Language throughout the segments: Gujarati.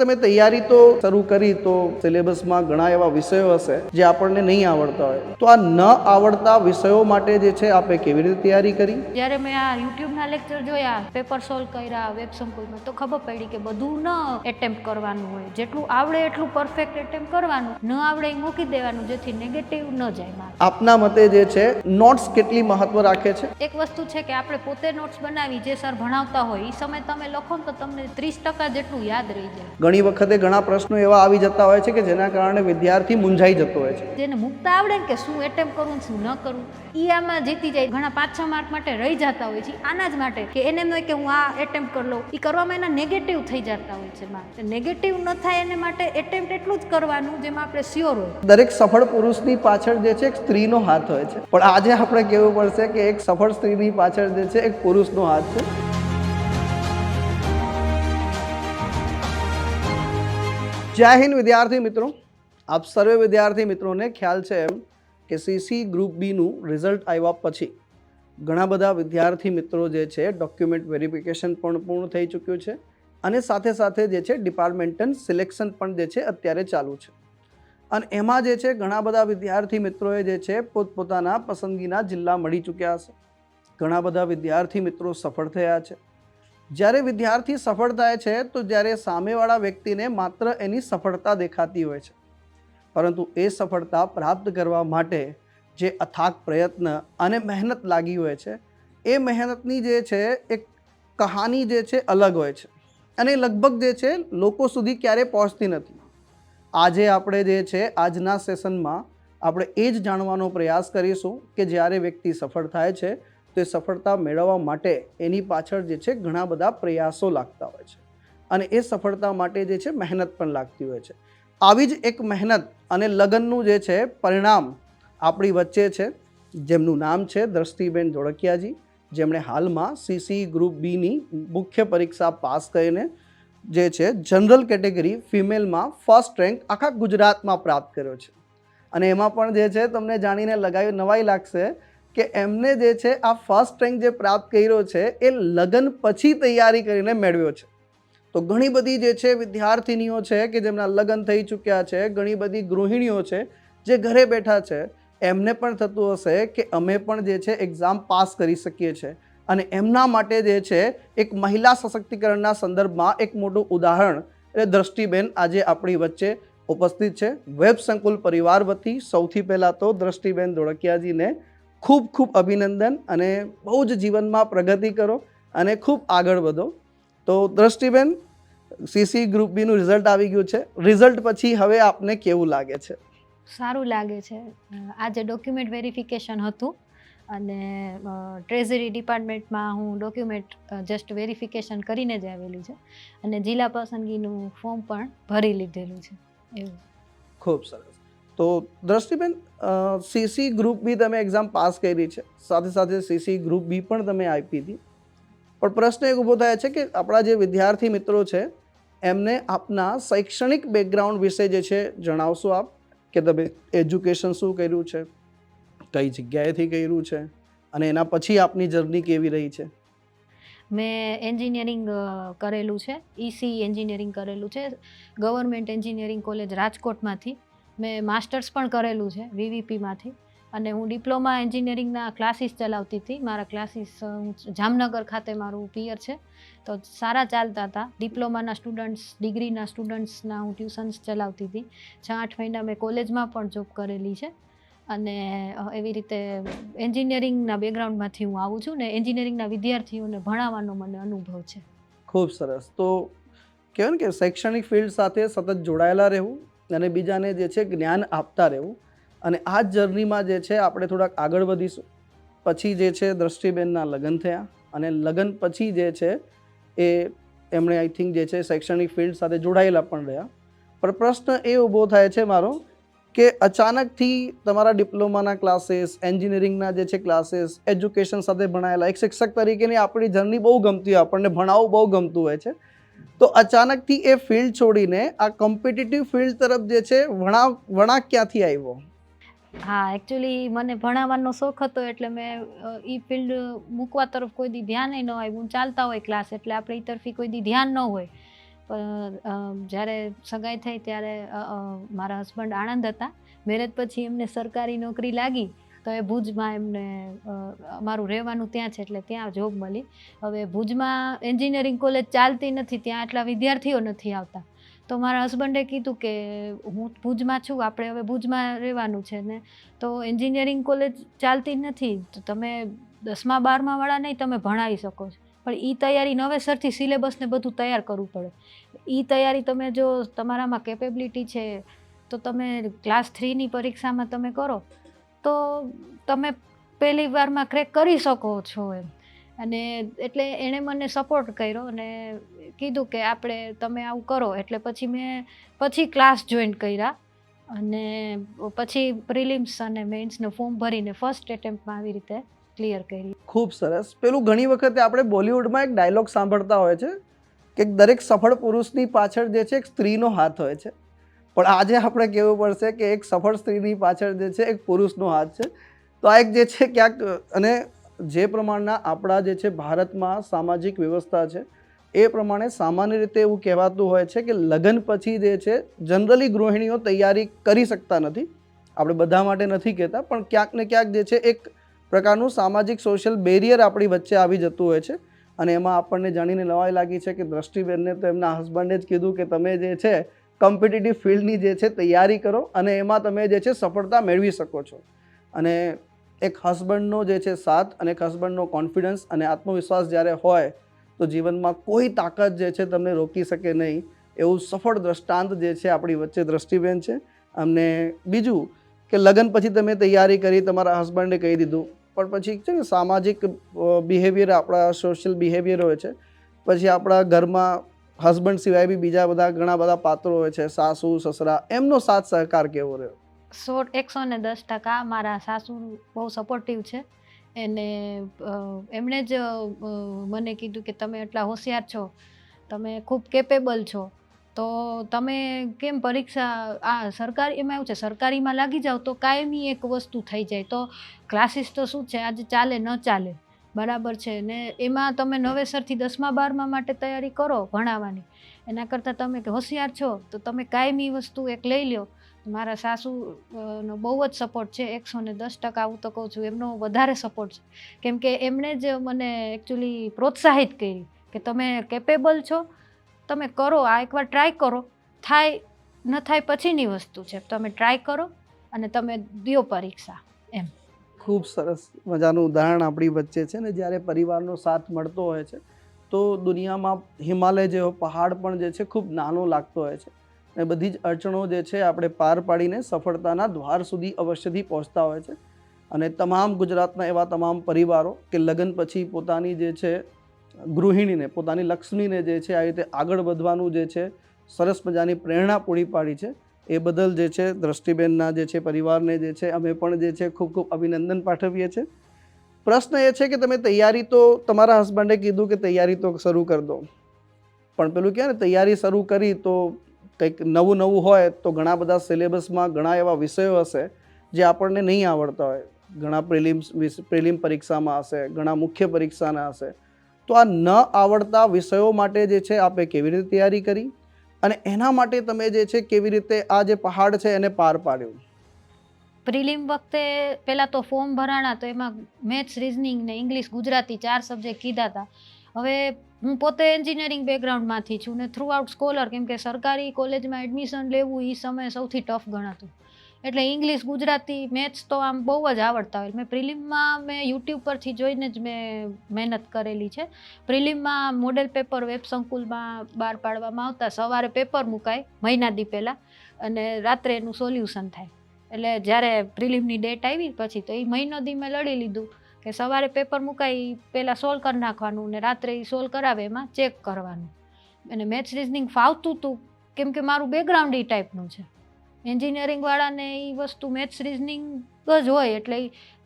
તમે તૈયારી તો શરૂ કરી તો સિલેબસમાં ઘણા એવા વિષયો હશે જે આપણને નહીં આવડતા હોય. તો આ ન આવડતા વિષયો માટે જે છે આપણે કેવી રીતે તૈયારી કરી? જ્યારે મેં આ યુટ્યુબના લેક્ચર જોયા પેપર સોલ્વ કર્યા વેબ સંકુલમાં તો ખબર પડી કે બધું ન એટેમ્પ કરવાનું હોય. જેટલું આવડે એટલું પરફેક્ટ એટેમ્પ કરવાનું. ન આવડે એ મૂકી દેવાનું જેથી નેગેટિવ ન જાય આપના મતે જે છે નોટ્સ કેટલી મહત્વ રાખે છે? એક વસ્તુ છે કે આપણે પોતે નોટ્સ બનાવી જે સર ભણાવતા હોય એ સમય તમે લખો તો તમને ત્રીસ ટકા જેટલું યાદ રહી જાય. ઘણી વખતે ઘણા પ્રશ્નો એવા આવી જતા હોય છે કે જેના કારણે વિદ્યાર્થી મૂંઝાઈ જતો હોય છે. જેને મૂકતા આવડે કે શું એટેમ્પ કરવું શું ન કરવું ઈ આમાં જીતી જાય ઘણા પાંચ છ માર્ક માટે રહી જતા હોય છે આના જ માટે કે એને એમ હોય કે હું આ એટેમ્પ કરી લઉં એ કરવામાં એના નેગેટિવ થઈ જતા હોય છે માર્ક નેગેટિવ ન થાય એને માટે એટેમ્પ એટલું જ કરવાનું જેમાં આપણે સ્યોર હોય. દરેક સફળ પુરુષની પાછળ જે છે એક સ્ત્રીનો હાથ હોય છે. પણ આજે આપણે કહેવું પડશે કે એક સફળ સ્ત્રીની પાછળ જે છે એક પુરુષનો હાથ છે. જય હિન્દ વિદ્યાર્થી મિત્રો. આપ સર્વે વિદ્યાર્થી મિત્રોને ખ્યાલ છે એમ કે સીસી ગ્રુપ બીનું રિઝલ્ટ આવ્યા પછી ઘણા બધા વિદ્યાર્થી મિત્રો જે છે ડોક્યુમેન્ટ વેરિફિકેશન પણ પૂર્ણ થઈ ચૂક્યું છે અને સાથે સાથે જે છે ડિપાર્ટમેન્ટલ સિલેક્શન પણ જે છે અત્યારે ચાલુ છે. અને એમાં જે છે ઘણા બધા વિદ્યાર્થી મિત્રોએ જે છે પોતપોતાના પસંદગીના જિલ્લા મળી ચૂક્યા છે ઘણા બધા વિદ્યાર્થી મિત્રો સફળ થયા છે. જ્યારે વિદ્યાર્થી સફળ થાય છે, તો જ્યારે સામેવાળા વ્યક્તિને માત્ર એની સફળતા દેખાતી હોય છે. પરંતુ એ સફળતા પ્રાપ્ત કરવા માટે જે અથાગ પ્રયત્ન અને મહેનત લાગી હોય છે, એ મહેનતની જે છે, એક કહાની જે છે, અલગ હોય છે. અને લગભગ જે છે, લોકો સુધી ક્યારેય પહોંચતી નથી. આજે આપણે જે છે, આજના સેશનમાં આપણે એ જ જાણવાનો પ્રયાસ કરીશું કે જ્યારે વ્યક્તિ સફળ થાય છે તો સફળતા મેળવવા માટે એની પાછળ જે છે ઘણા બધા પ્રયાસો લાગતા હોય છે. અને એ સફળતા માટે જે છે મહેનત પણ લાગતી હોય છે. આવી જ એક મહેનત અને લગનનું જે છે પરિણામ આપણી વચ્ચે છે. જેમનું નામ છે દ્રષ્ટિબેન ધોળકિયાજી. જેમણે હાલમાં સીસી ગ્રુપ બીની મુખ્ય પરીક્ષા પાસ કરીને જે છે જનરલ કેટેગરી ફિમેલમાં ફર્સ્ટ રેન્ક આખા ગુજરાતમાં પ્રાપ્ત કર્યો છે. અને એમાં પણ જે છે તમને જાણીને લગાવી નવાઈ લાગશે કે એમને જે છે આ ફર્સ્ટ રેન્ક જે પ્રાપ્ત કર્યો છે, એ લગ્ન પછી તૈયારી કરીને મેળવ્યો છે. તો ઘણી બધી જે છે વિદ્યાર્થિનીઓ છે કે જેમના લગ્ન થઈ ચૂક્યા છે, ઘણી બધી ગૃહિણીઓ છે, જે ઘરે બેઠા છે, એમને પણ થતું હશે કે અમે પણ જે છે એક્ઝામ પાસ કરી શકીએ છીએ અને એમના માટે જે છે એક મહિલા સશક્તિકરણના સંદર્ભમાં એક મોટું ઉદાહરણ એટલે દ્રષ્ટિબેન આજે આપણી વચ્ચે ઉપસ્થિત છે. વેબ સંકુલ પરિવાર વતી સૌથી પહેલાં તો દ્રષ્ટિબેન ધોળકિયાજીને ખૂબ ખૂબ અભિનંદન અને બહુ જ જીવનમાં પ્રગતિ કરો અને ખૂબ આગળ વધો. તો દ્રષ્ટિબેન સીસી ગ્રુપ બીનું રિઝલ્ટ આવી ગયું છે. રિઝલ્ટ પછી હવે આપને કેવું લાગે છે? સારું લાગે છે. આજે ડોક્યુમેન્ટ વેરિફિકેશન હતું અને ટ્રેઝરી ડિપાર્ટમેન્ટમાં હું ડોક્યુમેન્ટ જસ્ટ વેરિફિકેશન કરીને જ આવેલી છે અને જિલ્લા પસંદગીનું ફોર્મ પણ ભરી લીધેલું છે. એવું. ખૂબ સરસ. તો દ્રષ્ટિબેન સીસી ગ્રુપ બી તમે એક્ઝામ પાસ કરી છે. સાથે સાથે સીસી ગ્રુપ બી પણ તમે આપી હતી પણ પ્રશ્ન એક ઊભો થાય છે કે આપણા જે વિદ્યાર્થી મિત્રો છે, એમને આપના શૈક્ષણિક બેકગ્રાઉન્ડ વિશે જે છે જણાવશો આપ? કે તમે એજ્યુકેશન શું કર્યું છે? કઈ જગ્યાએથી કર્યું છે? અને એના પછી આપની જર્ની કેવી રહી છે? મેં એન્જિનિયરિંગ કરેલું છે. ઈસી એન્જિનિયરિંગ કરેલું છે. ગવર્મેન્ટ એન્જિનિયરિંગ કોલેજ રાજકોટમાંથી. મેં માસ્ટર્સ પણ કરેલું છે વીવીપીમાંથી અને હું ડિપ્લોમા એન્જિનિયરિંગના ક્લાસીસ ચલાવતી હતી. મારા ક્લાસીસ જામનગર ખાતે મારું પિયર છે. તો સારા ચાલતા હતા. ડિપ્લોમાના સ્ટુડન્ટ્સ, ડિગ્રીના સ્ટુડન્ટ્સના હું ટ્યુશન્સ ચલાવતી હતી. છ આઠ મહિના મેં કોલેજમાં પણ જોબ કરેલી છે. અને એવી રીતે એન્જિનિયરિંગના બેકગ્રાઉન્ડમાંથી હું આવું છું ને એન્જિનિયરિંગના વિદ્યાર્થીઓને ભણાવવાનો મને અનુભવ છે. ખૂબ સરસ. તો કહેવાય ને કે શૈક્ષણિક ફિલ્ડ સાથે સતત જોડાયેલા રહેવું અને બીજાને જે છે જ્ઞાન આપતા રહેવું. અને આ જ જર્નીમાં જે છે આપણે થોડાક આગળ વધીશું. પછી જે છે દ્રષ્ટિબેનના લગ્ન થયા. અને લગ્ન પછી જે છે એ એમણે આઈ થિંક જે છે શૈક્ષણિક ફિલ્ડ સાથે જોડાયેલા પણ રહ્યા. પણ પ્રશ્ન એ ઊભો થાય છે મારો કે અચાનકથી તમારા ડિપ્લોમાના ક્લાસીસ, એન્જિનિયરિંગના જે છે ક્લાસીસ, એજ્યુકેશન સાથે ભણાયેલા, એક શિક્ષક તરીકેની આપણી જર્ની બહુ ગમતી હોય, આપણને ભણાવવું બહુ ગમતું હોય છે. તો અચાનકથી એ ફિલ્ડ છોડીને આ કોમ્પિટિટિવ ફિલ્ડ તરફ જે છે વણા વળાંક ક્યાંથી આવ્યો? હા એકચ્યુઅલી મને ભણાવવાનો શોખ હતો એટલે મેં એ ફિલ્ડ મૂકવા તરફ કોઈ દી ધ્યાન ન આવ્યું ચાલતા હોય ક્લાસ એટલે આપણે એ તરફી કોઈ દી ધ્યાન ન હોય. જ્યારે સગાઈ થઈ ત્યારે મારા હસબન્ડ આણંદ હતા. મેરેજ પછી એમને સરકારી નોકરી લાગી. તો એ ભુજમાં એમને અમારું રહેવાનું ત્યાં છે એટલે ત્યાં જોબ મળી. હવે ભુજમાં એન્જિનિયરિંગ કોલેજ ચાલતી નથી, ત્યાં આટલા વિદ્યાર્થીઓ નથી આવતા. તો મારા હસબન્ડે કીધું કે હું ભુજમાં છું, આપણે હવે ભુજમાં રહેવાનું છે ને. તો એન્જિનિયરિંગ કોલેજ ચાલતી નથી, તો તમે દસમા, બારમા વાળા નહીં, તમે ભણાવી શકો છો. પણ એ તૈયારી નવેસરથી સિલેબસને બધું તૈયાર કરવું પડે. એ તૈયારી તમે જો તમારામાં કેપેબિલિટી છે, તો તમે ક્લાસ થ્રીની પરીક્ષામાં તમે કરો. તો તમે પહેલી વારમાં ક્રેક કરી શકો છો એમ. અને એટલે એણે મને સપોર્ટ કર્યો અને કીધું કે આપણે, તમે આવું કરો. એટલે પછી મેં પછી ક્લાસ જોઈન કર્યા. અને પછી પ્રિલિમ્સ અને મેઇન્સનું ફોર્મ ભરીને ફર્સ્ટ એટેમ્પમાં આવી રીતે ક્લિયર કરી. ખૂબ સરસ. પેલું ઘણી વખતે આપણે બોલિવૂડમાં એક ડાયલોગ સાંભળતા હોય છે કે દરેક સફળ પુરુષની પાછળ જે છે એક સ્ત્રીનો હાથ હોય છે. પણ આજે આપણે કહેવું પડશે કે એક સફળ સ્ત્રીની પાછળ જે છે, એક પુરુષનો હાથ છે. તો આ એક જે છે ક્યાંક, અને જે પ્રમાણના આપણા જે છે ભારતમાં સામાજિક વ્યવસ્થા છે, એ પ્રમાણે સામાન્ય રીતે એવું કહેવાતું હોય છે કે લગ્ન પછી જે છે, જનરલી ગૃહિણીઓ તૈયારી કરી શકતા નથી. આપણે બધા માટે નથી કહેતા, પણ ક્યાંક ને ક્યાંક જે છે, એક પ્રકારનું સામાજિક સોશિયલ બેરિયર આપણી વચ્ચે આવી જતું હોય છે. અને એમાં આપણને જાણીને લવાઈ લાગી છે કે દ્રષ્ટિબેનને તો એમના હસબન્ડે જ કીધું કે તમે જે છે કોમ્પિટિટિવ ફિલ્ડની જે છે તૈયારી કરો અને એમાં તમે જે છે સફળતા મેળવી શકો છો. અને એક હસબન્ડનો જે છે સાથ અને એક હસબન્ડનો કોન્ફિડન્સ અને આત્મવિશ્વાસ જ્યારે હોય, તો જીવનમાં કોઈ તાકાત જે છે તમને રોકી શકે નહીં. એવું સફળ દ્રષ્ટાંત જે છે આપણી વચ્ચે દ્રષ્ટિબેન છે. અમને બીજું કે લગ્ન પછી તમે તૈયારી કરી, તમારા હસબન્ડે કહી દીધું. પણ પછી છે ને સામાજિક બિહેવિયર આપણા સોશિયલ બિહેવિયર હોય છે. પછી આપણા ઘરમાં હસબન્ડ સિવાય બી બીજા બધા ઘણા બધા પાત્રો હોય છે, સાસુ, સસરા, એમનો સાથ સહકાર કેવો રહ્યો? સો, એકસો ને દસ ટકા મારા સાસુ બહુ સપોર્ટિવ છે. એને એમણે જ મને કીધું કે તમે એટલા હોશિયાર છો, તમે ખૂબ કેપેબલ છો. તો તમે કેમ પરીક્ષા, આ સરકારી, એમાં એવું છે, સરકારીમાં લાગી જાઓ તો કાયમી એક વસ્તુ થઈ જાય. તો ક્લાસીસ તો શું છે, આજે ચાલે, ન ચાલે? બરાબર છે. ને એમાં તમે નવેસરથી દસમા, બારમા માટે તૈયારી કરો ભણાવવાની. એના કરતાં તમે હોશિયાર છો, તો તમે કાયમી વસ્તુ એક લઈ લ્યો. મારા સાસુનો બહુ જ સપોર્ટ છે, એકસો ને દસ ટકા હું તો કહું છું, એમનો વધારે સપોર્ટ છે. કેમ કે એમણે જ મને એકચ્યુઅલી પ્રોત્સાહિત કરી કે તમે કેપેબલ છો, તમે કરો, આ એકવાર ટ્રાય કરો. થાય, ન થાય પછીની વસ્તુ છે. તમે ટ્રાય કરો અને તમે દ્યો પરીક્ષા ખૂબ સરસ મજાનું ઉદાહરણ આપણી વચ્ચે છે ને જ્યારે પરિવારનો સાથ મળતો હોય છે, તો દુનિયામાં હિમાલય જેવો પહાડ પણ જે છે ખૂબ નાનો લાગતો હોય છે. અને બધી જ અડચણો જે છે આપણે પાર પાડીને સફળતાના દ્વાર સુધી અવશ્યથી પહોંચતા હોય છે. અને તમામ ગુજરાતના એવા તમામ પરિવારો કે લગ્ન પછી પોતાની જે છે, ગૃહિણીને, પોતાની લક્ષ્મીને જે છે આ રીતે આગળ વધવાનું જે છે, સરસ મજાની પ્રેરણા પૂરી પાડી છે. એ બદલ જે છે, દ્રષ્ટિબેનના જે છે, પરિવારને જે છે, અમે પણ જે છે, ખૂબ ખૂબ અભિનંદન પાઠવીએ છીએ. પ્રશ્ન એ છે કે તમે તૈયારી તો તમારા હસબન્ડે કીધું કે તૈયારી તો શરૂ કરી દો. પણ પેલું કહે ને, તૈયારી શરૂ કરી તો કંઈક નવું નવું હોય તો ઘણા બધા સિલેબસમાં ઘણા એવા વિષયો હશે જે આપણને નહીં આવડતા હોય. ઘણા પ્રિલિમ્સ પ્રિલિમ પરીક્ષામાં હશે, ઘણા મુખ્ય પરીક્ષાના હશે. તો આ ન આવડતા વિષયો માટે જે છે, આપે કેવી રીતે તૈયારી કરી? અને એના માટે તમે જે છે કેવી રીતે આ જે પહાડ છે એને પાર પાડ્યું? પ્રિલિમ વખતે પહેલાં તો ફોર્મ ભરાણા તો એમાં મેથ્સ, રિઝનિંગ ને ઇંગ્લિશ, ગુજરાતી ચાર સબ્જેક્ટ કીધા હતા હવે હું પોતે એન્જિનિયરિંગ બેકગ્રાઉન્ડમાંથી છું ને થ્રુ આઉટ સ્કોલર કેમ કે સરકારી કોલેજમાં એડમિશન લેવું એ સમયે સૌથી ટફ ગણાતું. એટલે ઇંગ્લિશ ગુજરાતી મેથ્સ તો આમ બહુ જ આવડતા હોય. મેં પ્રિલિમમાં મેં યુટ્યુબ પરથી જોઈને જ મેં મહેનત કરેલી છે. પ્રિલિમમાં મોડેલ પેપર વેબ સંકુલમાં બહાર પાડવામાં આવતા. સવારે પેપર મુકાય, મહિના દી પહેલાં, અને રાત્રે એનું સોલ્યુશન થાય. એટલે જ્યારે પ્રિલિમની ડેટ આવી પછી તો એ મહિનો દી મેં લડી લીધું કે સવારે પેપર મુકાય પહેલાં સોલ્વ કરી નાખવાનું ને રાત્રે એ સોલ્વ કરાવે એમાં ચેક કરવાનું. અને મેથ્સ રિઝનિંગ ફાવતું હતું કેમ કે મારું બેકગ્રાઉન્ડ એ ટાઈપનું છે. એન્જિનિયરિંગવાળાને એ વસ્તુ મેથ્સ રિઝનિંગ જ હોય એટલે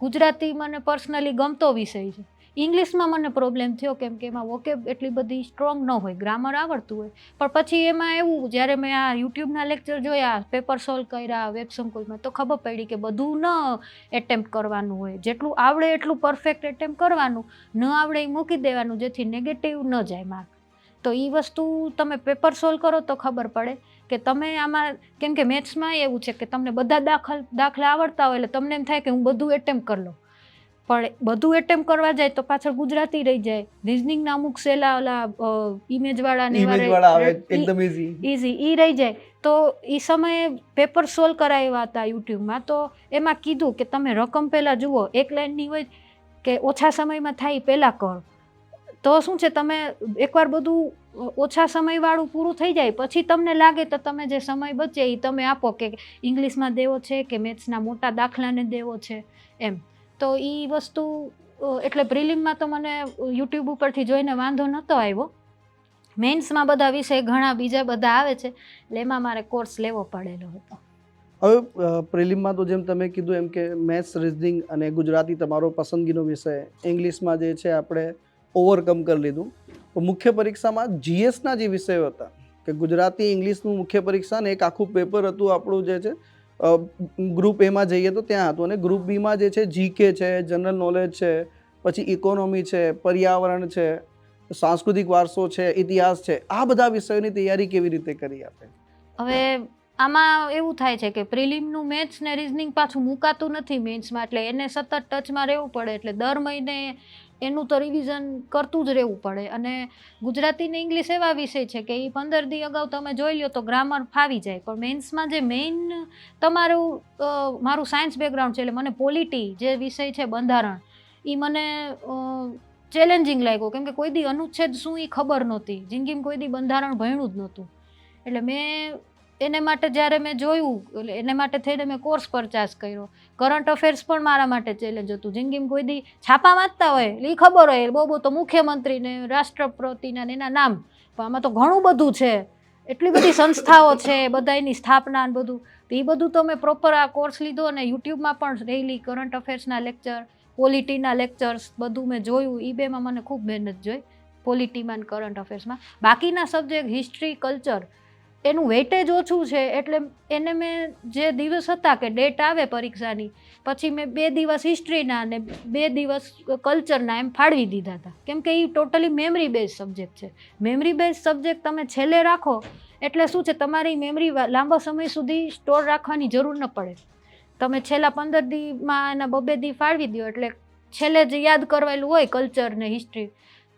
ગુજરાતી મને પર્સનલી ગમતો વિષય છે. ઇંગ્લિશમાં મને પ્રોબ્લેમ થયો કેમ કે એમાં વોકેબ એટલી બધી સ્ટ્રોંગ ન હોય ગ્રામર આવડતું હોય. પણ પછી એમાં એવું, જ્યારે મેં આ યુટ્યુબના લેક્ચર જોયા પેપર સોલ્વ કર્યા વેબ સંકુલમાં, તો ખબર પડી કે બધું ન એટેમ્પ કરવાનું હોય. જેટલું આવડે એટલું પરફેક્ટ એટેમ્પ કરવાનું. ન આવડે એ મૂકી દેવાનું, જેથી નેગેટિવ ન જાય માર્ક તો એ વસ્તુ તમે પેપર સોલ્વ કરો તો ખબર પડે. કે તમે આમાં કેમ કે મેથ્સમાં એવું છે કે તમને બધા દાખલ દાખલા આવડતા હોય એટલે તમને એમ થાય કે હું બધું એટેમ્પ કરી લઉં. પણ બધું એટેમ્પ કરવા જાય તો પાછળ ગુજરાતી રહી જાય. રિઝનિંગના અમુક સેલા ઓલા ઇમેજવાળા ને એકદમ ઈઝી ઇઝી એ રહી જાય. તો એ સમયે પેપર સોલ્વ કરાવ્યા હતા યુટ્યુબમાં. તો એમાં કીધું કે તમે રકમ પહેલાં જુઓ એક લાઇનની હોય કે ઓછા સમયમાં થાય પહેલાં કરો. તો શું છે તમે એકવાર બધું ઓછા સમયવાળું પૂરું થઈ જાય. પછી તમને લાગે તો તમે જે સમય બચે એ તમે આપો કે ઇંગ્લિશમાં દેવો છે કે મેથ્સના મોટા દાખલાને દેવો છે એમ. તો એ વસ્તુ એટલે પ્રિલિમમાં તો મને યુટ્યુબ ઉપરથી જોઈને વાંધો નહોતો આવ્યો. મેન્સમાં બધા વિષય ઘણા, બીજા બધા આવે છે, એટલે એમાં મારે કોર્સ લેવો પડેલો હતો. હવે પ્રિલિમમાં તો જેમ તમે કીધું એમ કે મેથ્સ, રિઝનિંગ અને ગુજરાતી તમારો પસંદગીનો વિષય, ઇંગ્લિશમાં જે છે આપણે ઓવરકમ કરી લીધું. મુખ્ય પરીક્ષામાં જીએસના જે વિષયો હતા, કે ગુજરાતી, ઇંગ્લિશનું મુખ્ય પરીક્ષા ને એક આખું પેપર હતું આપણું જે છે ગ્રુપ એમાં જઈએ તો ત્યાં હતું અને ગ્રુપ બીમાં જે છે જીકે છે જનરલ નોલેજ છે, પછી ઇકોનોમી છે, પર્યાવરણ છે, સાંસ્કૃતિક વારસો છે, ઇતિહાસ છે, આ બધા વિષયોની તૈયારી કેવી રીતે કરી આપે હવે આમાં એવું થાય છે કે પ્રિલિમનું મેથ્સ ને રિઝનિંગ પાછું મુકાતું નથી મેન્સમાં એટલે એને સતત ટચમાં રહેવું પડે, એટલે દર મહિને એનું તો રિવિઝન કરતું જ રહેવું પડે. અને ગુજરાતી ને ઇંગ્લિશ એવા વિષય છે કે એ પંદર દી અગાઉ તમે જોઈ લો તો ગ્રામર ફાવી જાય. પણ મેન્સમાં જે મેઇન તમારું મારું સાયન્સ બેકગ્રાઉન્ડ છે એટલે મને પોલિટી જે વિષય છે બંધારણ એ મને ચેલેન્જિંગ લાગ્યો. કેમ કે કોઈ દી અનુચ્છેદ શું એ ખબર નહોતી. જિંદગીમાં કોઈ દી બંધારણ ભણ્યું જ નહોતું. એટલે મેં એને માટે જ્યારે મેં જોયું એને માટે થઈને મેં કોર્સ પરચાસ કર્યો. કરંટ અફેર્સ પણ મારા માટે ચેલેન્જ હતું. જિંદગીમાં કોઈ દી છાપા વાંચતા હોય એટલે એ ખબર હોય બહુ બહુ તો મુખ્યમંત્રીને, રાષ્ટ્રપતિના એના નામ. પણ આમાં તો ઘણું બધું છે. એટલી બધી સંસ્થાઓ છે બધાની સ્થાપના ને બધું. તો એ બધું તો મેં પ્રોપર આ કોર્સ લીધો અને યુટ્યુબમાં પણ રહેલી કરંટ અફેર્સના લેક્ચર પોલિટીના લેક્ચર્સ બધું મેં જોયું. એ બેમાં મને ખૂબ મહેનત જોઈ પોલિટીમાં કરંટ અફેર્સમાં બાકીના સબ્જેક્ટ હિસ્ટ્રી કલ્ચર એનું વેટેજ ઓછું છે એટલે એને મેં જે દિવસ હતા કે ડેટ આવે પરીક્ષાની, પછી મેં બે દિવસ હિસ્ટ્રીના અને બે દિવસ કલ્ચરના એમ ફાળવી દીધા હતા. કેમ કે એ ટોટલી મેમરી બેઝ સબ્જેક્ટ છે. મેમરી બેઝ સબ્જેક્ટ તમે છેલ્લે રાખો, એટલે શું છે, તમારી મેમરી લાંબા સમય સુધી સ્ટોર રાખવાની જરૂર ન પડે. તમે છેલ્લા પંદર દીમાં એના બબે દી ફાળવી દો એટલે છેલ્લે જે યાદ કરવાયેલું હોય કલ્ચર ને હિસ્ટ્રી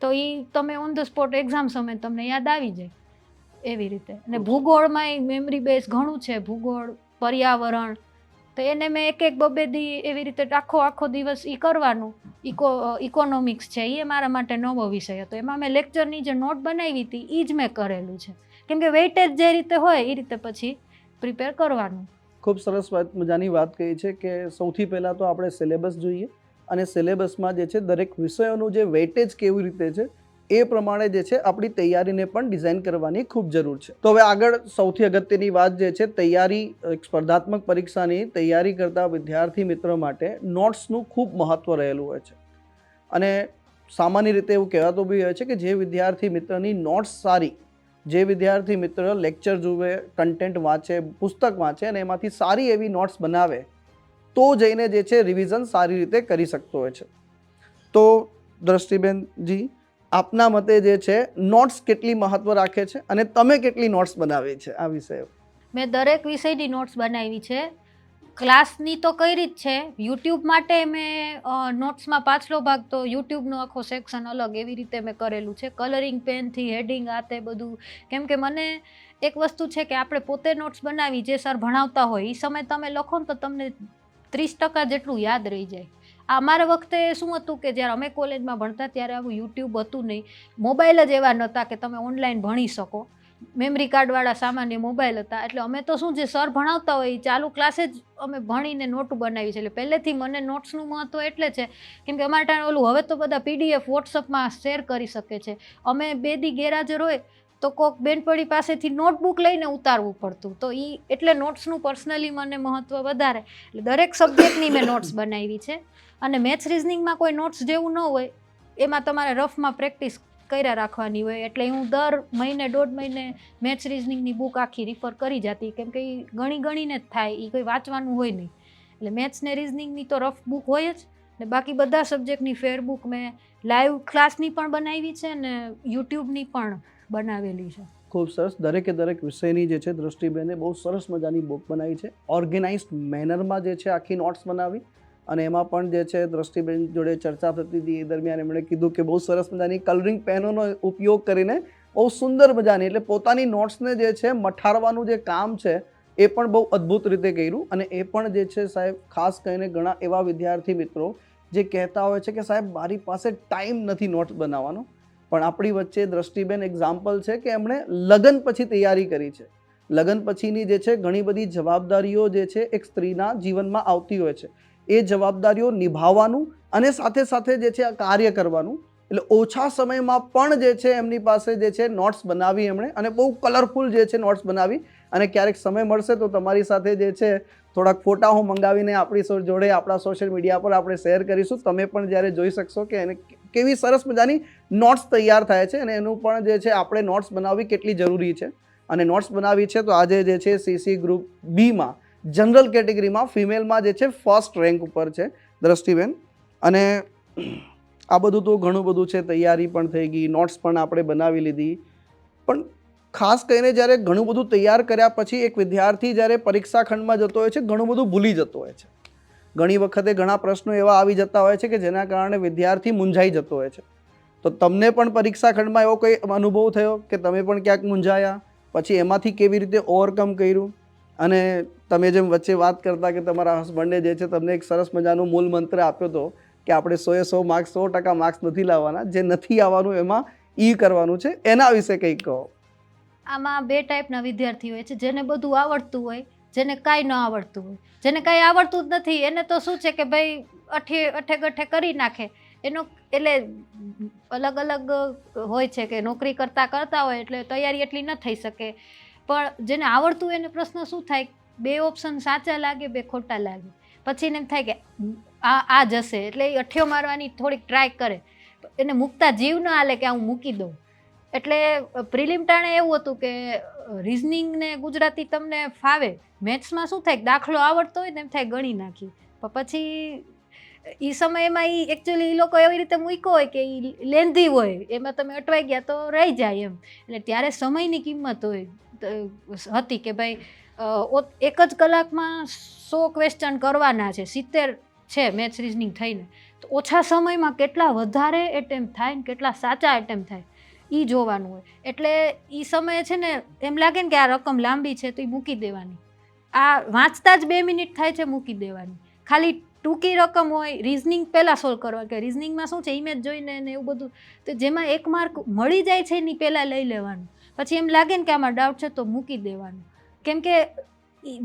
તો એ તમે ઓન ધ સ્પોટ એક્ઝામ સમયે તમને યાદ આવી જાય. એવી રીતે. અને ભૂગોળમાં મેમરી બેઝ ઘણું છે ભૂગોળ પર્યાવરણ. તો એને મેં એક એક બબે દી એવી રીતે આખો આખો દિવસ એ કરવાનું. ઇકો ઇકોનોમિક્સ છે એ મારા માટે નવો વિષય હતો. એમાં મેં લેક્ચરની જે નોટ બનાવી હતી એ જ મેં કરેલું છે. કેમ કે વેઇટેજ જે રીતે હોય એ રીતે પછી પ્રિપેર કરવાનું. ખૂબ સરસ વાત મજાની વાત કહી છે કે સૌથી પહેલાં તો આપણે સિલેબસ જોઈએ. અને સિલેબસમાં જે છે દરેક વિષયોનું જે વેઇટેજ કેવી રીતે છે એ પ્રમાણે જે છે આપણી તૈયારીને પણ ડિઝાઇન કરવાની ખૂબ જરૂર છે. તો હવે આગળ સૌથી અગત્યની વાત જે છે, તૈયારી સ્પર્ધાત્મક પરીક્ષાની તૈયારી કરતા વિદ્યાર્થી મિત્રો માટે નોટ્સનું ખૂબ મહત્ત્વ રહેલું હોય છે. અને સામાન્ય રીતે એવું કહેવાતું બી હોય છે કે જે વિદ્યાર્થી મિત્રની નોટ્સ સારી, જે વિદ્યાર્થી મિત્ર લેક્ચર જુએ કન્ટેન્ટ વાંચે, પુસ્તક વાંચે અને એમાંથી સારી એવી નોટ્સ બનાવે, તો જઈને જે છે રિવિઝન સારી રીતે કરી શકતો હોય છે. તો દ્રષ્ટિબેનજી આપના મતે જે છે, નોટ્સ કેટલી મહત્વ રાખે છે અને તમે કેટલી નોટ્સ બનાવી છે આ વિષય મેં દરેક વિષયની નોટ્સ બનાવી છે. ક્લાસની તો કઈ રીત છે? યુટ્યુબ માટે મેં નોટ્સમાં પાછલો ભાગ તો યુટ્યુબનો આખો સેક્શન અલગ એવી રીતે મેં કરેલું છે. કલરિંગ, પેનથી હેડિંગ, આ તે બધું. કેમ કે મને એક વસ્તુ છે કે આપણે પોતે નોટ્સ બનાવી જે સર ભણાવતા હોય એ સમય તમે લખો ને તો તમને ત્રીસ ટકા જેટલું યાદ રહી જાય. અમારા વખતે શું હતું કે જ્યારે અમે કોલેજમાં ભણતા ત્યારે આવું યુટ્યુબ હતું નહીં. મોબાઈલ જ એવા નહોતા કે તમે ઓનલાઈન ભણી શકો. મેમરી કાર્ડવાળા સામાન્ય મોબાઈલ હતા. એટલે અમે તો શું જે સર ભણાવતા હોય એ ચાલુ ક્લાસે જ અમે ભણીને નોટ બનાવી છે એટલે પહેલેથી મને નોટ્સનું મહત્ત્વ એટલે છે કેમ કે અમારા ટાઈમ ઓલું હવે તો બધા પીડીએફ વોટ્સઅપમાં શેર કરી શકે છે. અમે બે દી ગેરહાજર હોય તો કોક બેનપણી પાસેથી નોટબુક લઈને ઉતારવું પડતું. તો એ એટલે નોટ્સનું પર્સનલી મને મહત્ત્વ વધારે. એટલે દરેક સબ્જેક્ટની મેં નોટ્સ બનાવી છે. અને મેથ્સ રિઝનિંગમાં કોઈ નોટ્સ જેવું ન હોય, એમાં તમારે રફમાં પ્રેક્ટિસ કર્યા રાખવાની હોય. એટલે હું દર મહિને, દોઢ મહિને મેથ્સ રિઝનિંગની બુક આખી રિફર કરી જતી. કેમ કે એ ગણી ગણીને જ થાય એ કંઈ વાંચવાનું હોય નહીં. એટલે મેથ્સ ને રિઝનિંગની તો રફ બુક હોય જ. ને બાકી બધા સબ્જેક્ટની ફેર બુક મેં લાઈવ ક્લાસની પણ બનાવી છે ને યુટ્યુબની પણ બનાવેલી છે. ખૂબ સરસ. દરેકે દરેક વિષયની જે છે દ્રષ્ટિબેને બહુ સરસ મજાની બુક બનાવી છે. ઓર્ગેનાઇઝ મેનરમાં જે છે આખી નોટ્સ બનાવી. અને એમાં પણ જે છે, દ્રષ્ટિબેન જોડે ચર્ચા થતી હતી એ દરમિયાન એમણે કીધું કે બહુ સરસ મજાની કલરિંગ પેનોનો ઉપયોગ કરીને બહુ સુંદર મજાની, એટલે પોતાની નોટ્સને જે છે, મઠારવાનું જે કામ છે, એ પણ બહુ અદ્ભુત રીતે કર્યું. અને એ પણ જે છે, સાહેબ, ખાસ કરીને ઘણા એવા વિદ્યાર્થી મિત્રો જે કહેતા હોય છે કે, સાહેબ, મારી પાસે ટાઈમ નથી નોટ્સ બનાવવાનો. પણ આપણી વચ્ચે દ્રષ્ટિબેન એક્ઝામ્પલ છે કે એમણે લગ્ન પછી તૈયારી કરી છે. લગ્ન પછીની જે છે, ઘણી બધી જવાબદારીઓ જે છે, એક સ્ત્રીના જીવનમાં આવતી હોય છે. એ જવાબદારીઓ નિભાવવાનું અને સાથે સાથે જે છે આ કાર્ય કરવાનું. એટલે ઓછા સમયમાં પણ જે છે એમની પાસે જે છે નોટ્સ બનાવી એમણે અને બહુ કલરફુલ જે છે નોટ્સ બનાવી અને ક્યારેક સમય મળશે તો તમારી સાથે જે છે થોડાક ફોટા હું મંગાવીને આપણી જોડે આપણા સોશિયલ મીડિયા પર આપણે શેર કરીશું. તમે પણ જ્યારે જોઈ શકશો કે એને કેવી સરસ મજાની નોટ્સ તૈયાર થાય છે અને એનું પણ જે છે આપણે નોટ્સ બનાવવી કેટલી જરૂરી છે. અને નોટ્સ બનાવી છે તો આજે જે છે સીસી ગ્રુપ બીમાં જનરલ કેટેગરીમાં ફિમેલમાં જે છે ફર્સ્ટ રેન્ક ઉપર છે, દ્રષ્ટિબેન. અને આ બધું તો ઘણું બધું છે, તૈયારી પણ થઈ ગઈ નોટ્સ પણ આપણે બનાવી લીધી. પણ ખાસ કરીને જ્યારે ઘણું બધું તૈયાર કર્યા પછી એક વિદ્યાર્થી જ્યારે પરીક્ષા ખંડમાં જતો હોય છે, ઘણું બધું ભૂલી જતો હોય છે. ઘણી વખતે ઘણા પ્રશ્નો એવા આવી જતા હોય છે કે જેના કારણે વિદ્યાર્થી મૂંઝાઈ જતો હોય છે. તો તમને પણ પરીક્ષા ખંડમાં એવો કોઈ અનુભવ થયો કે તમે પણ ક્યાંક મૂંઝાયા? પછી એમાંથી કેવી રીતે ઓવરકમ કર્યું? અને તમે જેમ વચ્ચે વાત કરતા કે તમારા હસબન્ડે જે છે તમને એક સરસ મજાનો મૂળ મંત્ર આપ્યો હતો કે આપણે સોએ સો માર્ક્સ સો ટકા માર્ક્સ નથી લાવવાના, જે નથી આવવાનું એમાં ઈ કરવાનું છે, એના વિશે કંઈક કહો. આમાં બે ટાઈપના વિદ્યાર્થી હોય છે, જેને બધું આવડતું હોય, જેને કાંઈ ન આવડતું હોય. જેને કાંઈ આવડતું જ નથી, એને તો શું છે કે ભાઈ અઠે અઠે ગઠે કરી નાખે. એનો એટલે અલગ અલગ હોય છે કે નોકરી કરતાં કરતા હોય, એટલે તૈયારી એટલી ન થઈ શકે. પણ જેને આવડતું એને પ્રશ્ન શું થાય? બે ઓપ્શન સાચા લાગે, બે ખોટા લાગે. પછી એને એમ થાય કે આ આ જશે. એટલે એ અઠ્યો મારવાની થોડીક ટ્રાય કરે. એને મૂકતા જીવ ન હાલે કે હું મૂકી દઉં. એટલે પ્રિલિમ ટાણે એવું હતું કે રિઝનિંગ ને ગુજરાતી તમને ફાવે. મેથ્સમાં શું થાય? દાખલો આવડતો હોય ને એમ થાય ગણી નાખી. પણ પછી એ સમયમાં એ એકચ્યુઅલી એ લોકો એવી રીતે મૂક્યો હોય કે એ લેન્ધી હોય. એમાં તમે અટવાઈ ગયા તો રહી જાય એમ. એટલે ત્યારે સમયની કિંમત હોય. હતી કે ભાઈ એક જ કલાકમાં સો ક્વેશ્ચન કરવાના છે, સિત્તેર છે મેથ્સ રિઝનિંગ થઈને. તો ઓછા સમયમાં કેટલા વધારે એટેમ્પ થાય ને કેટલા સાચા એટેમ્પ થાય એ જોવાનું હોય. એટલે એ સમયે છે ને, એમ લાગે ને કે આ રકમ લાંબી છે, તો એ મૂકી દેવાની. આ વાંચતા જ બે મિનિટ થાય છે, મૂકી દેવાની. ખાલી ટૂંકી રકમ હોય રિઝનિંગ પહેલાં સોલ્વ કરવા, કે રિઝનિંગમાં શું છે ઇમેજ જોઈને ને એવું બધું. તો જેમાં એક માર્ક મળી જાય છે એની પહેલાં લઈ લેવાનું. પછી એમ લાગે ને કે આમાં ડાઉટ છે તો મૂકી દેવાનું. કેમ કે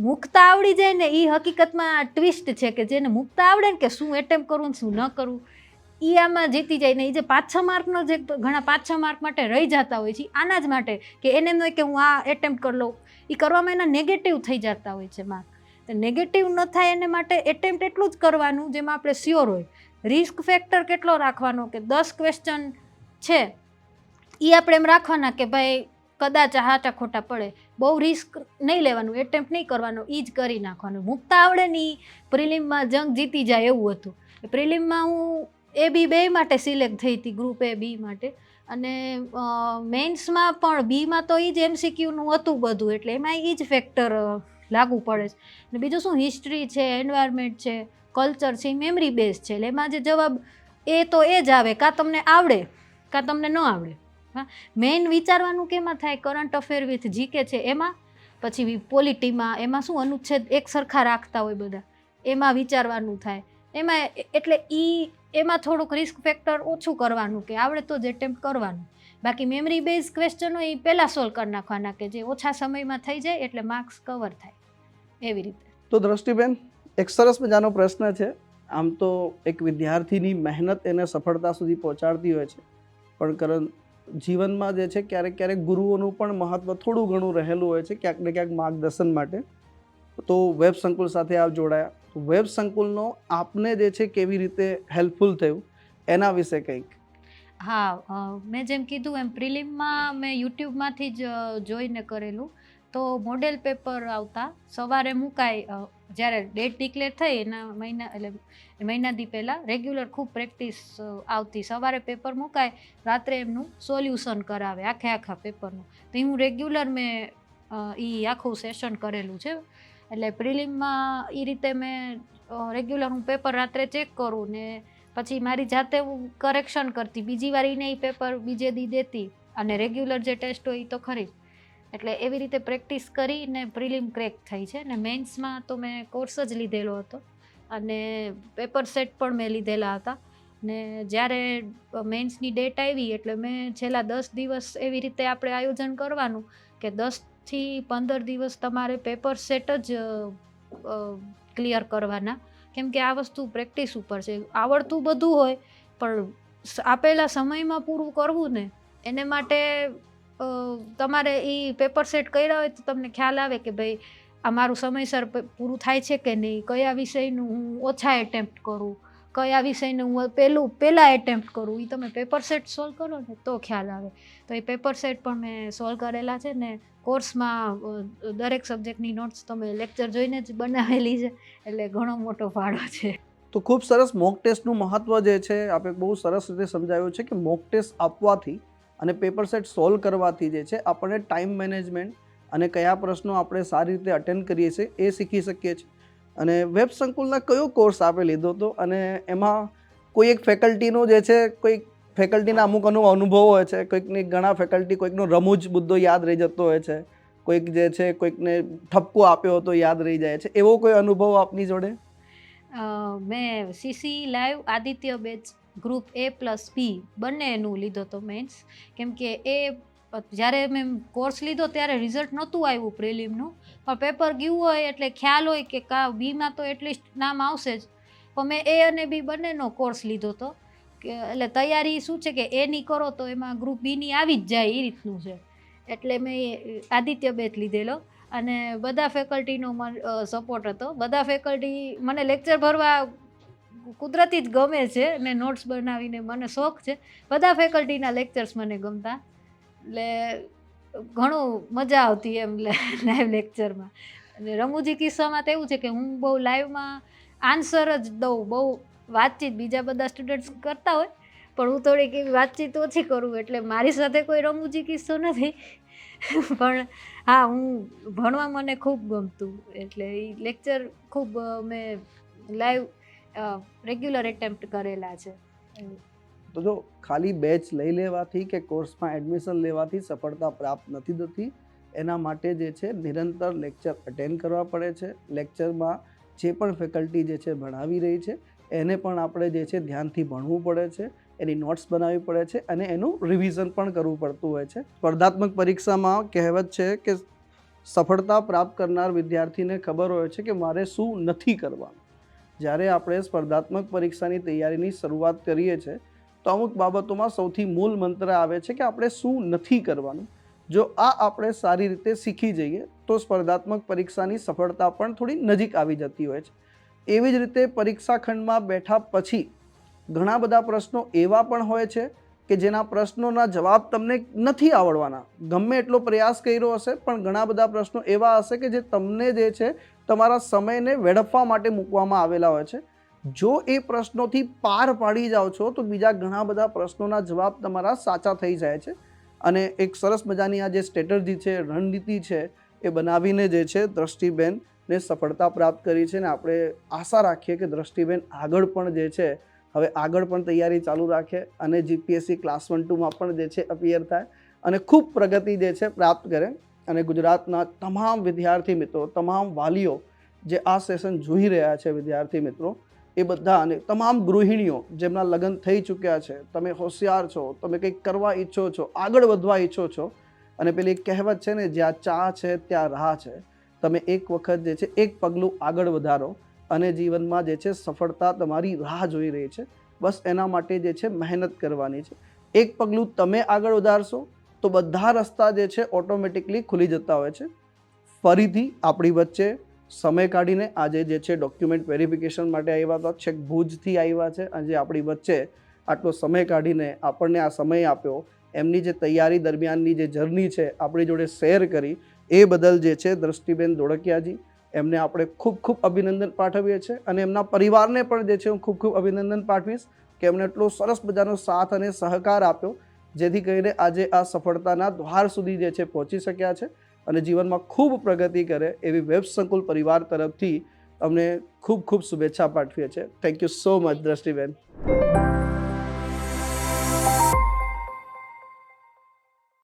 મૂકતા આવડી જાય ને એ હકીકતમાં ટ્વિસ્ટ છે કે જેને મૂકતા આવડે ને કે શું એટેમ્પ કરવું શું ન કરવું એ આમાં જીતી જાય ને એ જે પાંચ છ માર્કનો જે ઘણા પાંચ છ માર્ક માટે રહી જતા હોય છે આના જ માટે કે એને એમ કે હું આ એટેમ્પ કરી લઉં. એ કરવામાં એના નેગેટિવ થઈ જતા હોય છે માર્ક તો નેગેટિવ ન થાય એને માટે એટેમ્પ્ટ એટલું જ કરવાનું જેમાં આપણે સ્યોર હોય. રિસ્ક ફેક્ટર કેટલો રાખવાનો કે દસ ક્વેશ્ચન છે એ આપણે એમ રાખવાના કે ભાઈ કદાચ હાટા ખોટા પડે, બહુ રિસ્ક નહીં લેવાનું એટેમ્પ્ટ નહીં કરવાનો એ જ કરી નાખવાનું. મૂકતા આવડે નહીં. પ્રિલિમમાં જંગ જીતી જાય એવું હતું. પ્રિલિમમાં હું એ બી બે માટે સિલેક્ટ થઈ હતી ગ્રુપ એ બી માટે. અને મેન્સમાં પણ, બીમાં તો એ જ એમસીક્યુનું હતું બધું, એટલે એમાં એ જ ફેક્ટર લાગુ પડે છે. અને બીજું શું હિસ્ટ્રી છે એન્વાયરમેન્ટ છે કલ્ચર છે મેમરી બેઝ છે. એટલે એમાં જે જવાબ એ તો એ જ આવે, કાં તમને આવડે, કાં તમને ન આવડે. હા? મેઇન વિચારવાનું કેમાં થાય? કરંટ અફેર વિથ જીકે છે એમાં? પછી પોલિટીમાં એમાં શું અનુચ્છેદ એક સરખા રાખતા હોય બધા? એમાં વિચારવાનું થાય. એમાં એટલે ઈ એમાં થોડુંક રિસ્ક ફેક્ટર ઓછું કરવાનું કે આવડે તો જ એટેમ્પ્ટ કરવાનું. બાકી મેમરી બેઝ ક્વેશ્ચનો એ પહેલાં સોલ્વ કરી નાખવાના કે જે ઓછા સમયમાં થઈ જાય એટલે માર્ક્સ કવર થાય. એવી રીતે. તો દ્રષ્ટિબેન, એક સરસ મજાનો પ્રશ્ન છે. આમ તો એક વિદ્યાર્થીની મહેનત એને સફળતા સુધી પહોંચાડતી હોય છે. પણ કરણ જીવનમાં જે છે, ક્યારેક ક્યારેક ગુરુઓનું પણ મહત્ત્વ થોડું ઘણું રહેલું હોય છે, ક્યાંક ને ક્યાંક માર્ગદર્શન માટે. તો વેબ સંકુલ સાથે આપ જોડાયા. વેબ સંકુલનો આપને જે છે, કેવી રીતે હેલ્પફુલ થયું, એના વિશે કંઈક. હા મેં જેમ કીધું એમ, પ્રિલિમમાં મેં યુટ્યુબમાંથી જ જોઈને કરેલું. તો મોડેલ પેપર આવતા સવારે મુકાય જ્યારે ડેટ ડિક્લેર થઈ એના મહિના, એટલે મહિના દી પહેલાં રેગ્યુલર ખૂબ પ્રેક્ટિસ આવતી. સવારે પેપર મુકાય, રાત્રે એમનું સોલ્યુશન કરાવે, આખે આખા પેપરનું. તો હું રેગ્યુલર મેં એ આખું સેશન કરેલું છે. એટલે પ્રિલિમમાં એ રીતે મેં રેગ્યુલર હું પેપર રાત્રે ચેક કરું ને પછી મારી જાતે હું કરેક્શન કરતી. બીજી વાર એને એ પેપર બીજે દી દેતી અને રેગ્યુલર જે ટેસ્ટ હોય એ તો ખરી. જ. એટલે એવી રીતે પ્રેક્ટિસ કરીને પ્રિલિમ ક્રેક થઈ છે. ને મેન્સમાં તો મેં કોર્સ જ લીધેલો હતો અને પેપર સેટ પણ મેં લીધેલા હતા. ને જ્યારે મેન્સની ડેટ આવી એટલે મેં છેલ્લા દસ દિવસ એવી રીતે આપણે આયોજન કરવાનું કે દસથી પંદર દિવસ તમારે પેપર સેટ જ ક્લિયર કરવાના. કેમ કે આ વસ્તુ પ્રેક્ટિસ ઉપર છે. આવડતું બધું હોય, પણ આપેલા સમયમાં પૂરું કરવું ને, એને માટે તમારે એ પેપર સેટ કર્યા હોય તો તમને ખ્યાલ આવે કે ભાઈ આ મારું સમયસર પૂરું થાય છે કે નહીં? કયા વિષયનું હું ઓછા એટેમ્પ્ટ કરું? કયા વિષયનું હું પહેલું પહેલાં એટેમ્પ્ટ કરું? એ તમે પેપર સેટ સોલ્વ કરો ને તો ખ્યાલ આવે. તો એ પેપર સેટ પણ મેં સોલ્વ કરેલા છે ને કોર્સમાં દરેક સબ્જેક્ટની નોટ્સ તમે લેક્ચર જોઈને જ બનાવેલી છે. એટલે ઘણો મોટો ફાળો છે. તો ખૂબ સરસ મોક ટેસ્ટનું મહત્ત્વ જે છે આપણે બહુ સરસ રીતે સમજાવ્યું છે કે મોક ટેસ્ટ આપવાથી અને પેપર સેટ સોલ્વ કરવાથી જે છે, આપણને ટાઈમ મેનેજમેન્ટ અને કયા પ્રશ્નો આપણે સારી રીતે અટેન્ડ કરીએ છીએ એ શીખી શકીએ છીએ. અને વેબ સંકુલના કયો કોર્સ આપે લીધો હતો અને એમાં કોઈ એક ફેકલ્ટીનો જે છે કોઈ ફેકલ્ટીના અમુક અનુ અનુભવો હોય છે, કોઈકની ઘણા ફેકલ્ટી કોઈકનો રમૂજ મુદ્દો યાદ રહી જતો હોય છે, કોઈક જે છે, કોઈકને ઠપકો આપ્યો હતો યાદ રહી જાય છે. એવો કોઈ અનુભવ આપની જોડે? મેં CC live Aditya batch group A plus B બંનેનું લીધો હતો મેન્સ કેમ કે એ, જ્યારે મેં કોર્સ લીધો ત્યારે રિઝલ્ટ નહોતું આવ્યું પ્રિલિમનું પણ પેપર ગયું હોય એટલે ખ્યાલ હોય કે કા બીમાં તો એટલીસ્ટ નામ આવશે જ. પણ મેં એ અને બી બંનેનો કોર્સ લીધો હતો કે, એટલે તૈયારી શું છે કે એની કરો તો એમાં ગ્રુપ બીની આવી જ જાય એ રીતનું છે. એટલે મેં આદિત્ય બેચ લીધેલો. અને બધા ફેકલ્ટીનો સપોર્ટ હતો. બધા ફેકલ્ટી મને લેક્ચર ભરવા કુદરતી જ ગમે છે ને નોટ્સ બનાવીને મને શોખ છે. બધા ફેકલ્ટીના લેક્ચર્સ મને ગમતા. એટલે ઘણું મજા આવતી એમ લાઈવ લેક્ચરમાં અને રમૂજી કિસ્સામાં તો એવું છે કે હું બહુ લાઈવમાં આન્સર જ દઉં, બહુ વાતચીત બીજા બધા સ્ટુડન્ટ્સ કરતા હોય, પણ હું થોડીક એવી વાતચીત ઓછી કરું એટલે મારી સાથે કોઈ રમૂજી કિસ્સો નથી. પણ હા, હું ભણવા મને ખૂબ ગમતું. એટલે એ લેક્ચર ખૂબ મેં લાઈવ રેગ્યુલર એટેમ્પ્ટ કરેલા છે. તો જો ખાલી બેચ લઈ લેવાથી કે કોર્સમાં એડમિશન લેવાથી સફળતા પ્રાપ્ત નથી થતી, એના માટે જે છે નિરંતર લેક્ચર અટેન્ડ કરવા પડે છે. લેક્ચરમાં જે પણ ફેકલ્ટી જે છે ભણાવી રહી છે, એને પણ આપણે જે છે ધ્યાનથી ભણવું પડે છે, એની નોટ્સ બનાવવી પડે છે અને એનું રિવિઝન પણ કરવું પડતું હોય છે. સ્પર્ધાત્મક પરીક્ષામાં કહેવત છે કે સફળતા પ્રાપ્ત કરનાર વિદ્યાર્થીને ખબર હોય છે કે મારે શું નથી કરવાનું. જ્યારે આપણે સ્પર્ધાત્મક પરીક્ષાની તૈયારીની શરૂઆત કરીએ છીએ, તો અમુક બાબતોમાં સૌથી મૂળ મંત્ર આવે છે કે આપણે શું નથી કરવાનું. જો આ આપણે સારી રીતે શીખી જઈએ, તો સ્પર્ધાત્મક પરીક્ષાની સફળતા પણ થોડી નજીક આવી જતી હોય છે. એવી જ રીતે પરીક્ષા ખંડમાં બેઠા પછી ઘણા બધા પ્રશ્નો એવા પણ હોય છે કે જેના પ્રશ્નોના જવાબ તમને નથી આવડવાના. ગમે એટલો પ્રયાસ કર્યો હશે, પણ ઘણા બધા પ્રશ્નો એવા હશે કે જે તમને જે છે તમારા સમયને વેડફવા માટે મૂકવામાં આવેલા હોય છે. જો એ પ્રશ્નોથી પાર પાડી જાઓ છો, તો બીજા ઘણા બધા પ્રશ્નોના જવાબ તમારા સાચા થઈ જાય છે. અને એક સરસ મજાની આ જે સ્ટ્રેટર્જી છે, રણનીતિ છે, એ બનાવીને જે છે દ્રષ્ટિબેન ને સફળતા પ્રાપ્ત કરી છે ને આપણે આશા રાખીએ કે દ્રષ્ટિબેન આગળ પણ જે છે, હવે આગળ પણ તૈયારી ચાલુ રાખે અને જીપીએસસી ક્લાસ વન ટુમાં પણ જે છે અપિયર થાય અને ખૂબ પ્રગતિ જે છે પ્રાપ્ત કરે. અને ગુજરાતના તમામ વિદ્યાર્થી મિત્રો, તમામ વાલીઓ જે આ સેશન જોઈ રહ્યા છે વિદ્યાર્થી મિત્રો, એ બધા અને તમામ ગૃહિણીઓ જેમના લગ્ન થઈ ચૂક્યા છે, તમે હોશિયાર છો, તમે કંઈક કરવા ઈચ્છો છો, આગળ વધવા ઈચ્છો છો, અને પેલી એક કહેવત છે ને, જ્યાં ચા છે ત્યાં રાહ છે. તમે એક વખત જે છે, એક પગલું આગળ વધારો અને જીવનમાં જે છે, સફળતા તમારી રાહ જોઈ રહી છે. બસ એના માટે જે છે, મહેનત કરવાની છે. એક પગલું તમે આગળ વધારશો તો બધા રસ્તા જે છે ઓટોમેટિકલી ખુલી જતા હોય છે. ફરીથી આપણી વચ્ચે સમય કાઢીને આજે જે છે ડોક્યુમેન્ટ વેરિફિકેશન માટે આવ્યા હતા, છેક ભુજથી આવ્યા છે. આજે આપણી વચ્ચે આટલો સમય કાઢીને આપણને આ સમય આપ્યો. એમની જે તૈયારી દરમિયાનની જે જર્ની છે, આપણી જોડે શેર કરી. એ બદલ જે છે, દ્રષ્ટિબેન ધોળકિયાજી એમને આપણે ખૂબ ખૂબ અભિનંદન પાઠવીએ છીએ. અને એમના પરિવારને પણ જે છે, હું ખૂબ ખૂબ અભિનંદન પાઠવીશ કે એમણે એટલો સરસ મજાનો સાથ અને સહકાર આપ્યો. જેથી કરીને આજે આ સફળતાના દ્વાર સુધી જે છે પહોંચી શક્યા છે અને જીવનમાં ખૂબ પ્રગતિ કરે એવી વેબ સંકુલ પરિવાર તરફથી અમને ખૂબ ખૂબ શુભેચ્છા પાઠવીએ છીએ. Thank you so much દ્રષ્ટિબેન.